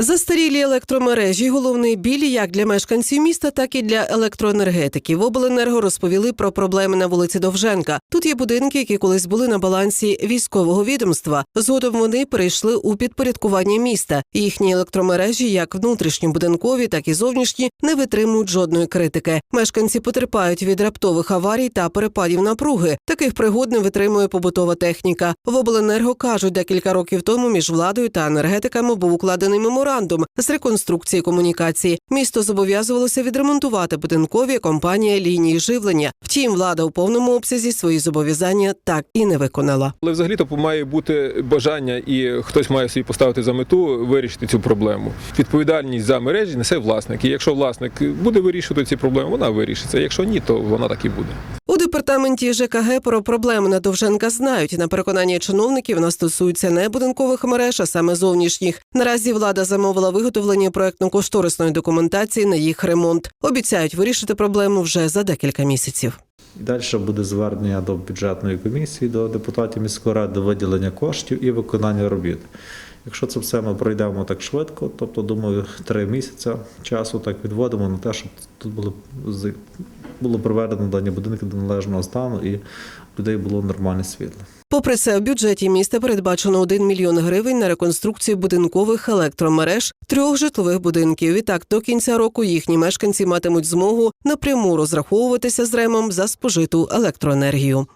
Застарілі електромережі головний біль як для мешканців міста, так і для електроенергетиків. В обленерго розповіли про проблеми на вулиці Довженка. Тут є будинки, які колись були на балансі військового відомства. Згодом вони перейшли у підпорядкування міста. Їхні електромережі, як внутрішньобудинкові, так і зовнішні, не витримують жодної критики. Мешканці потерпають від раптових аварій та перепадів напруги. Таких пригод не витримує побутова техніка. В обленерго кажуть, декілька років тому між владою та енергетиками був укладений меморандум з реконструкції комунікації. Місто зобов'язувалося відремонтувати будинкові компанії лінії живлення. Втім, влада у повному обсязі свої зобов'язання так і не виконала. Але взагалі то має бути бажання, і хтось має собі поставити за мету вирішити цю проблему. Відповідальність за мережі несе власник. І якщо власник буде вирішувати ці проблеми, вона вирішиться. Якщо ні, то вона так і буде. Департаменті ЖКГ про проблеми на Довженка знають. На переконання чиновників вона стосується не будинкових мереж, а саме зовнішніх. Наразі влада замовила виготовлення проектно-кошторисної документації на їх ремонт. Обіцяють вирішити проблему вже за декілька місяців. Далі буде звернення до бюджетної комісії, до депутатів міської ради, виділення коштів і виконання робіт. Якщо це все ми пройдемо так швидко, тобто, думаю, три місяці часу так відводимо на те, щоб тут було, з- було приведено дані будинки до належного стану і людей було нормальне світло. Попри це, в бюджеті міста передбачено 1 мільйон гривень на реконструкцію будинкових електромереж трьох житлових будинків. Відтак до кінця року їхні мешканці матимуть змогу напряму розраховуватися з ремом за спожиту електроенергію.